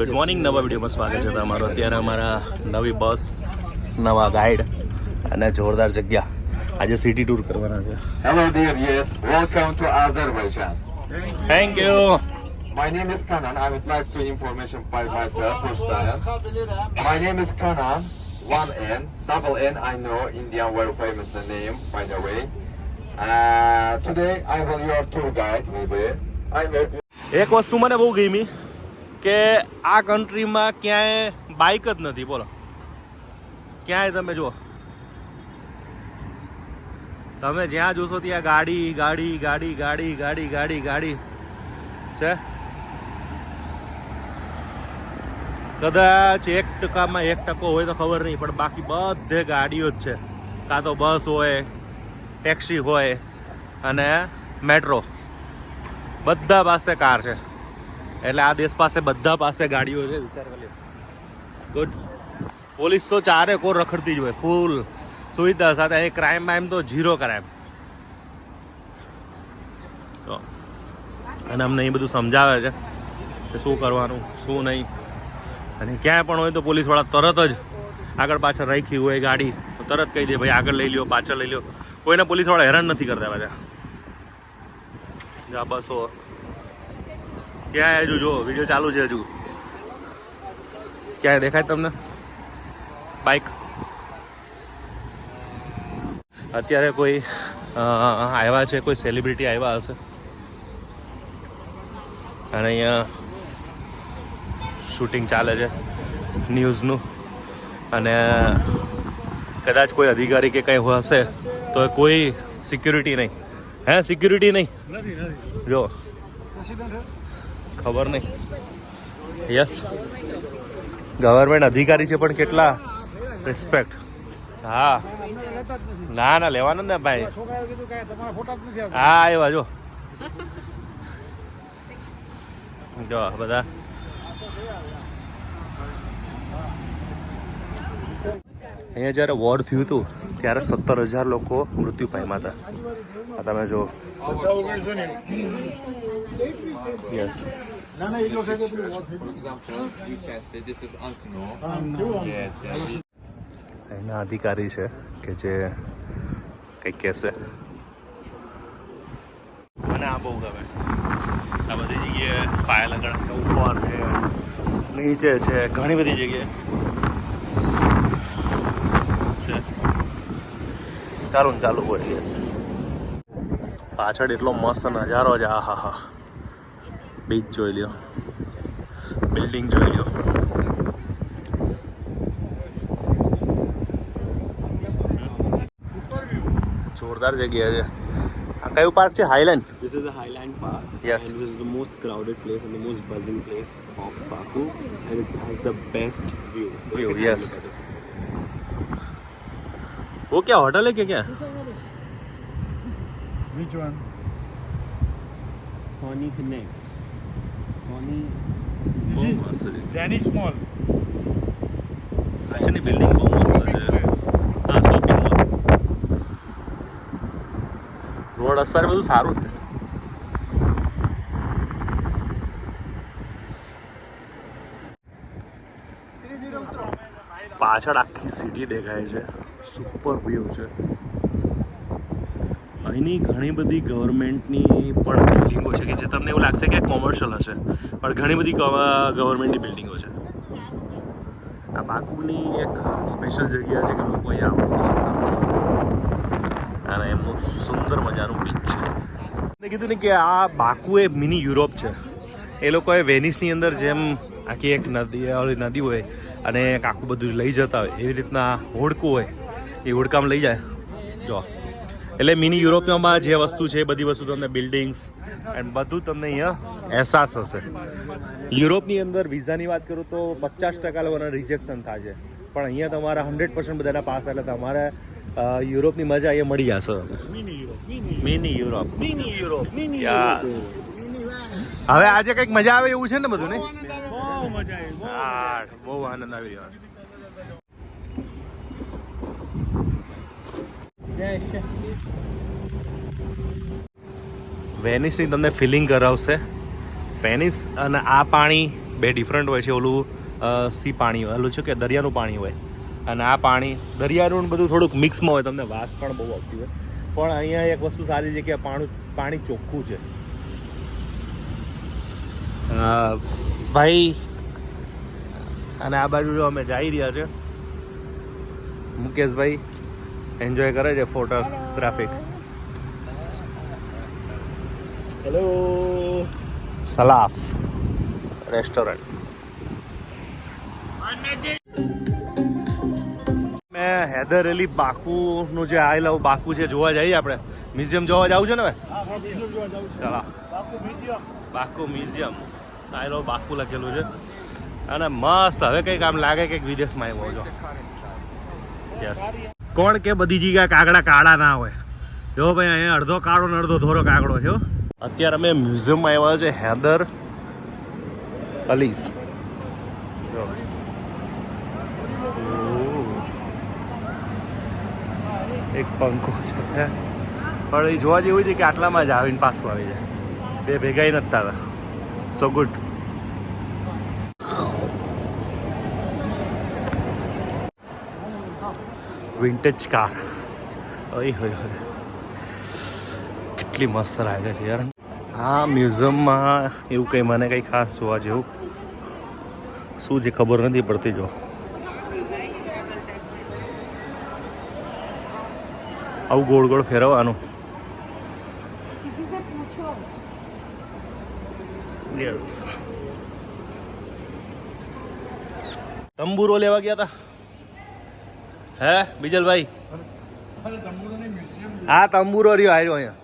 Good morning નવા વિડીયોમાં સ્વાગત છે તમારું અત્યારે અમારા નવી બસ નવા ગાઈડ અને જોરદાર જગ્યા આજે સિટી ટૂર કરવાના છે Hello dear, yes, welcome to Azerbaijan. Thank you My name is Kanan. I would like to information by myself first time. My name is Kanan, one N, double N. I know Indian very famous the name by the way. Uh, today I will your tour guide maybe. I will એક વસ્તુ મને બહુ ગમી કે આ કન્ટ્રીમાં ક્યાંય bike જ નથી, બોલો. ક્યાંય તમે જુઓ. તમે જ્યાં જોશો ત્યાં ગાડી ગાડી ગાડી ગાડી ગાડી ગાડી ગાડી. છે? કદાચ એક ટકામાં એક ટકો હોય તો ખબર નહીં, પણ બાકી બધે ગાડીઓ જ છે. કાં તો બસ હોય ટેક્સી હોય અને મેટ્રો બધા પાસે કાર છે. એટલે આ દેશ પાસે બધા પાસે ગાડીઓ છે, વિચાર કરી ગુડ પોલીસ તો ચારે કોર રખડતી જ હોય, ફૂલ સુવિધા સાથે. અહીં ક્રાઇમ બાઇમ તો ઝીરો ક્રાઇમ તો, અને અમને એ બધું સમજાવે છે કે શું કરવાનું, શું નહીં. અને ક્યાંય પણ હોય તો પોલીસવાળા તરત જ આગળ પાછળ રાખી હોય ગાડી, તો તરત કહી દે, ભાઈ, આગળ લઈ લ્યો, પાછળ લઈ લ્યો. કોઈને પોલીસવાળા હેરાન નથી કરતા પાછા. બસો. ક્યાં હજુ? જો વીડિયો ચાલુ છે હજુ. ક્યાંય દેખાય તમને? બાઇક અત્યારે કોઈ આવ્યા છે કોઈ સેલિબ્રિટી આવ્યા હશે? અને અહીંયા શૂટિંગ ચાલે છે ન્યૂઝનું અને કદાચ કોઈ અધિકારી કે કંઈ હશે તો કોઈ સિક્યુરિટી નહીં. હે સિક્યુરિટી નહીં? જો. ખબર નહીં. યસ ગવર્મેન્ટ અધિકારી છે પણ કેટલા રિસ્પેક્ટ હા. ના ના લેવાનું જ ને ભાઈ. હા આવ્યા જો જો બધા. અહીંયા જ્યારે વોર થયું હતું ત્યારે સત્તર હજાર લોકો મૃત્યુ પામ્યા હતા. તમે જો yes example, you can say this is Ankno. Yes, yeah. એના અધિકારી છે કે જે કંઈક કહેશે. મને આ બહુ ગમે. આ બધી જગ્યાએ ફાયર લગાડ ઉપર છે નીચે છે ઘણી બધી જગ્યાએ. છે. ચાલુ ને ચાલુ હોય યસ પાછળ એટલો મસ્ત નજારો છે આ હા હા બીચ જોઈ લ્યો બિલ્ડિંગ જોઈ લ્યો જોરદાર જગ્યા છે આ કયું પાર્ક છે highland This is a highland park. Yes. And this is the most crowded place and the most buzzing place of Baku. And it has the best view. So View, you can have a yes. look at it. વો ક્યાં hotel હે કે ક્યાં Which one? Connie Connect. Connie. This મસ્ત છે Danish Mall. પાછળની building બહુ મસ્ત છે હા શોપિંગ મોલ રોડ અસર બધું સારું છે. પાછળ આખી સિટી દેખાય છે. સુપર વ્યૂ છે. અહીંની ઘણી બધી ગવર્મેન્ટની પણ બિલ્ડિંગો છે કે જે તમને એવું લાગશે કે કોમર્શિયલ હશે, પણ ઘણી બધી ગવર્મેન્ટની બિલ્ડિંગો છે. આ બાકુની એક સ્પેશિયલ જગ્યા છે કે લોકો અહીંયા આવવાનું પસંદ કરતા અને એમનું સુંદર મજાનું બીચ છે. મેં કીધું ને કે આ બાકુ એ મિની યુરોપ છે. એ લોકોએ વેનિસની અંદર જેમ આખી એક નદી નદી હોય અને આખું બધું લઈ જતા હોય, એવી રીતના હોડકું હોય. એ હોડકામાં લઈ જાય. જો. એટલે મિની યુરોપમાં જે વસ્તુ છે એ બધી વસ્તુ તમને બિલ્ડિંગ્સ એન્ડ બધું તમને અહીંયા અહેસાસ હશે. યુરોપની અંદર વિઝાની વાત કરું તો પચાસ ટકા લોકોના રિજેક્શન થાય છે પણ અહીંયા તમારા હંડ્રેડ પર્સન્ટ બધાના પાસ એટલે તમારે યુરોપની મજા અહીંયા મળી જશે. Mini Europe mini Europe. હવે આજે કંઈક મજા આવે એવું છે ને બધું ને બહુ મજા આવી. બહુ બહુ આનંદ આવી રહ્યો છે. વેનિસની તમને ફિલિંગ કરાવશે. વેનિસ અને આ પાણી બે ડિફરન્ટ હોય છે. ઓલું સી પાણી હોય, ઓલું છે કે દરિયાનું પાણી હોય. અને આ પાણી, દરિયાનું બધું થોડુંક મિક્સમાં હોય, તમને વાસ પણ બહુ આવતી હોય. પણ અહીંયા એક વસ્તુ સારી છે કે પાણી ચોખ્ખું છે. ભાઈ, અને આ બાજુ અમે જઈ રહ્યા છે, મુકેશભાઈ એન્જોય કરે છે ફોટોગ્રાફિક હેલો સલાફ રેસ્ટોરન્ટ મેં હૈદર અલી બાકુનું જે આઈ લવ બાકુ છે જોવા જઈએ આપણે. મ્યુઝિયમ જોવા જવું છે ને હવે હા હા બીજું જોવા જાઉં છું. ચાલો. Baku museum I love Baku લખેલું છે. અને મસ્ત હવે કંઈક આમ લાગે કે વિદેશમાં આવ્યો છો યસ કોણ કે બધી જગ્યાએ કાગડા કાળા ના હોય? જો ભાઈ, અહીંયા અડધો કાળો ને અડધો ધોરો કાગડો છે અત્યારે અમે મ્યુઝિયમમાં આવ્યા છે હૈદર અલીસ. એક પંખો છે. પણ એ જોવા જેવું છે કે આટલામાં જ આવીને પાછું આવી જાય. બે ભેગાઈ નથી થતા. સો ગુડ વિન્ટેજ કાર ઓય હોય હોય. કેટલી મસ્ત લાગે છે યાર. આ મ્યુઝિયમમાં એવું કંઈ મને કંઈ ખાસ જોવા જેવું શું છે ખબર નથી પડતી જો. આવું ગોળ ગોળ ફેરવવાનું. યસ તંબુરો લેવા ગયા હતા હે બીજલભાઈ? આ તંબુરો રહ્યો આવ્યો અહીંયા.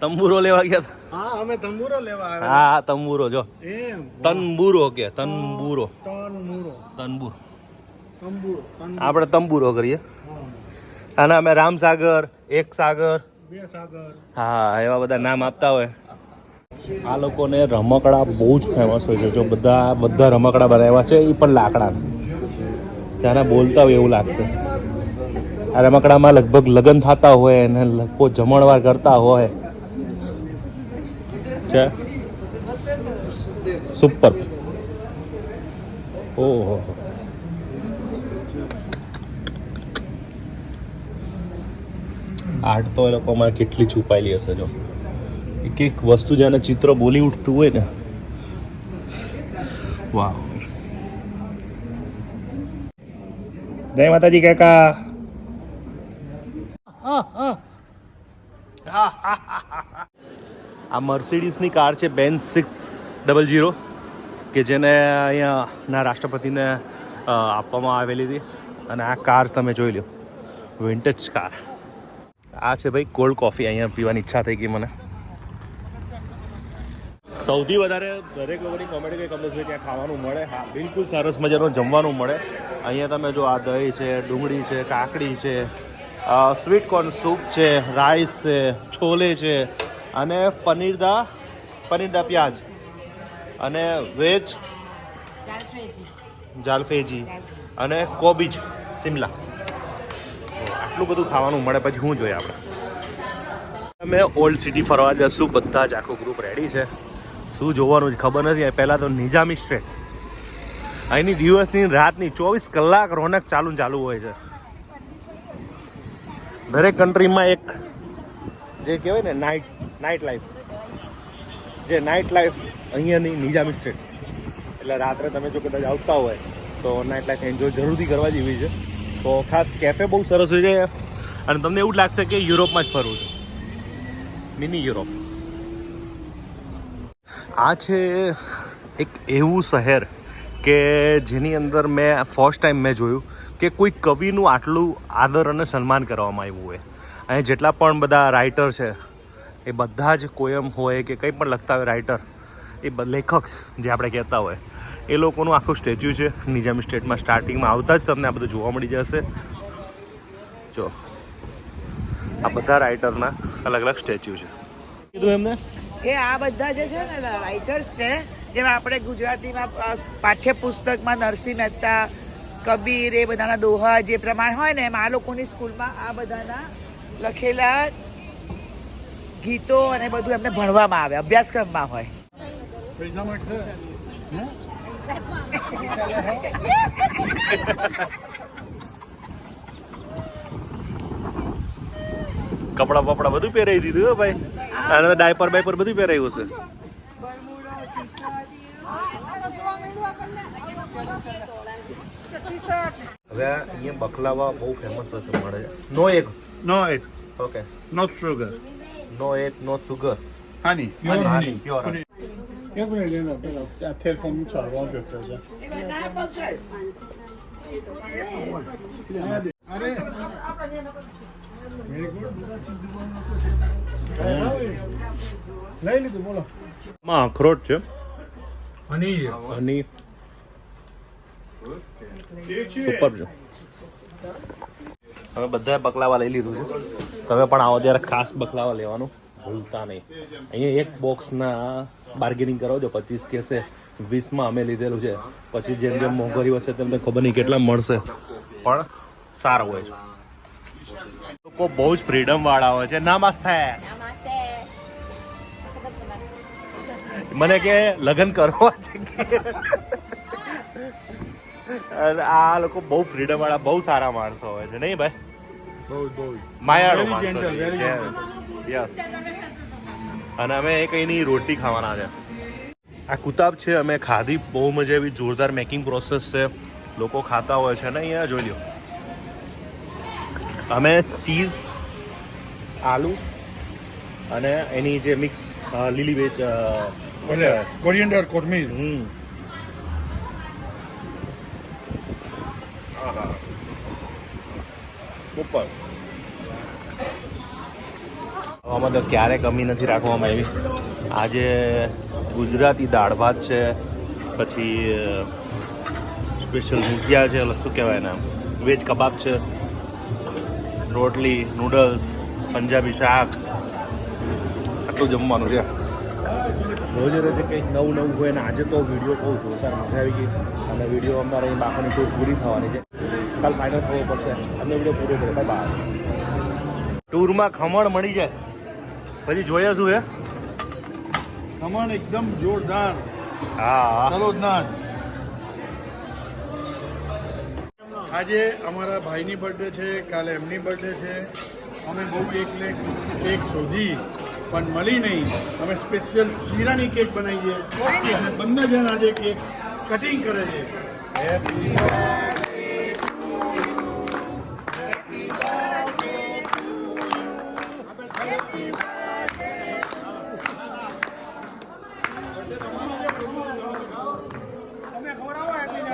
તંબુરો લેવા ગયા હતા. હા અમે તંબુરો લેવા આવ્યા. હા તંબુરો જો. એમ કે તંબુરો. તંબુરો. તન આપણે તંબુરો કરીએ. હા. અને અમે રામસાગર એક સાગર બે સાગર હા એવા બધા નામ આપતા હોય. આ લોકોને રમકડા બહુ જ ફેમસ હોય છે. જો બધા બધા રમકડા બનાવ્યા છે એ પણ લાકડાના. ત્યાંના બોલતા હોય એવું લાગશે. આ રમકડામાં લગભગ લગ્ન થતા હોય અને લોકો જમણવાર કરતા હોય. છે? સુપર. ઓહો. આર્ટ તો એ લોકોમાં કેટલી છુપાયેલી હશે જો. એક એક વસ્તુ જેને ચિત્ર બોલી ઉઠતું હોય ને. વાહ. જય માતાજી કાકા. આ મર્સિડીઝની કાર છે બેન સિક્સ ડબલ જીરો કે જેને અહીંયાના રાષ્ટ્રપતિને આપવામાં આવેલી હતી. અને આ કાર તમે જોઈ લો વિન્ટેજ કાર. આ છે ભાઈ કોલ્ડ કોફી, અહીંયા પીવાની ઈચ્છા થઈ ગઈ મને. સૌથી વધારે દરેક લોકોની કોમેડી કઈ કમ્પ્લેસ છે ત્યાં ખાવાનું મળે. હા બિલકુલ સરસ મજાનું જમવાનું મળે. અહીંયા તમે જો આ દહીં છે ડુંગળી છે કાકડી છે સ્વીટ કોર્ન સૂપ છે રાઈસ છે છોલે છે અને પનીરદા પનીરદા પ્યાજ અને વેજ જાલફેજી. અને કોબીજ સિમલા આટલું બધું ખાવાનું મળે પછી શું જોઈએ આપણે. અમે ઓલ્ડ સિટી ફરવા જશું બધા જ આખું ગ્રુપ રેડી છે. શું જોવાનું જ ખબર નથી પહેલાં તો નિઝામી સ્ટ્રેટ અહીંની દિવસની રાતની ચોવીસ કલાક રોનક ચાલુ ચાલુ હોય છે. દરેક કન્ટ્રીમાં એક જે કહેવાય ને નાઇટ નાઇટ લાઈફ જે નાઇટ લાઈફ અહીંયાની નિઝામી સ્ટ્રીટ એટલે રાત્રે તમે જો કદાચ આવતા હોય, તો નાઇટ લાઈફ એન્જોય જરૂરથી કરવા જેવી છે. તો ખાસ કેફે બહુ સરસ હોય છે. અને તમને એવું જ લાગશે કે યુરોપમાં જ ફરવું છે. મિની યુરોપ આ છે એક એવું શહેર કે જેની અંદર મેં ફર્સ્ટ ટાઈમ મેં જોયું કે કોઈ કવિનું આટલું આદર અને સન્માન કરવામાં આવ્યું હોય. અહીં જેટલા પણ બધા રાઇટર છે, એ બધા જ કોયમ હોય કે કંઈ પણ લખતા હોય રાઇટર એ લેખક જે આપણે કહેતા હોય, એ લોકોનું આખું સ્ટેચ્યુ છે. નિઝામ સ્ટેટમાં સ્ટાર્ટિંગમાં આવતા જ તમને આ બધું જોવા મળી જશે. જો, આ બધા રાઇટરના અલગ અલગ સ્ટેચ્યુ છે. કીધું એમને? એ આ બધા જે છે ને રાઇટર્સ છે જેમ આપણે ગુજરાતીમાં પાઠ્યપુસ્તકમાં નરસિંહ મહેતા કબીર એ બધાના દોહા જે પ્રમાણે હોય ને એમ આ લોકોની સ્કૂલમાં આ બધાના લખેલા ગીતો અને બધું એમને ભણવામાં આવે અભ્યાસક્રમમાં હોય. પૈસા કપડા બપડા બધું પહેરાવી દીધું હો ભાઈ. અને ડાયપર બાયપર બધું પહેરાવ્યું છે હવે અહીંયા બકલાવા બહુ ફેમસ છે મળે છે નો એગ નો એક okay not sugar no egg no sugar honey pure honey pure. એક ટેલિફોન ચાલવા છે અરે. લઈ લીધું બોલો માં અખરોટ છે. હની સુપર છે. હવે બધાએ બકલાવા લઈ લીધું છે. તમે પણ આવો ત્યારે ખાસ બકલાવા લેવાનું. ભૂલતા નહીં. અહીંયા એક બોક્સના બાર્ગેનિંગ કરાવજો પચીસ કેસે વીસમાં અમે લીધેલું છે. પછી જેમ જેમ મોંઘવારી વધશે તેમ તેમ ખબર નહીં કેટલા મળશે. પણ સારા હોય છે. લોકો બહુ જ ફ્રીડમ વાળા હોય છે. નમસ્તે. મને કે લગ્ન કરવા છે કે? આ લોકો બહુ ફ્રીડમ વાળા બહુ સારા માણસો હોય છે. નહીં ભાઈ? બહુ બહુ. માયાળુ માણસો યસ અને અમે કંઈની રોટી ખાવાના છે. આ કુતાબ છે અમે ખાધી. બહુ મજા આવી. જોરદાર મેકિંગ પ્રોસેસ છે. લોકો ખાતા હોય છે ને અહીંયા જોઈ લ્યો. અમે ચીઝ આલુ અને એની જે મિક્સ લીલી વેજ કોરિયન્ડર કોથમીર. હમ. ઉપર. આમાં તો ક્યારે કમી નથી રાખવામાં આવી. આજે ગુજરાતી દાળ ભાત છે પછી સ્પેશિયલ મુઠિયા છે શું કહેવાય ને વેજ કબાબ છે. રોટલી નૂડલ્સ પંજાબી શાક. આટલું જમવાનું છે. રોજ રોજ કંઈક નવું નવું હોય ને આજે તો વીડિયો બહુ જોરદાર મજા આવી ગઈ. અને વીડિયો અમારે અહીં બાપાની ટૂર પૂરી થવાની છે. કાલ ફાઇનલ થવો પડશે. અને વીડિયો પૂરો કરે બાય બાય ટૂરમાં ખમણ મળી જાય. પછી જોઈએ શું હે ખમણ એકદમ જોરદાર. હા. તલોદનાથ આજે અમારા ભાઈની બર્થડે છે કાલે એમની બર્થડે છે. અમે બહુ એક લેખ કેક શોધી પણ મળી નહીં. અમે સ્પેશિયલ શીરાની કેક બનાવીએ. અને બંને જણ આજે કેક કટિંગ કરે છે.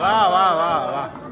વાહ વાહ વાહ વાહ.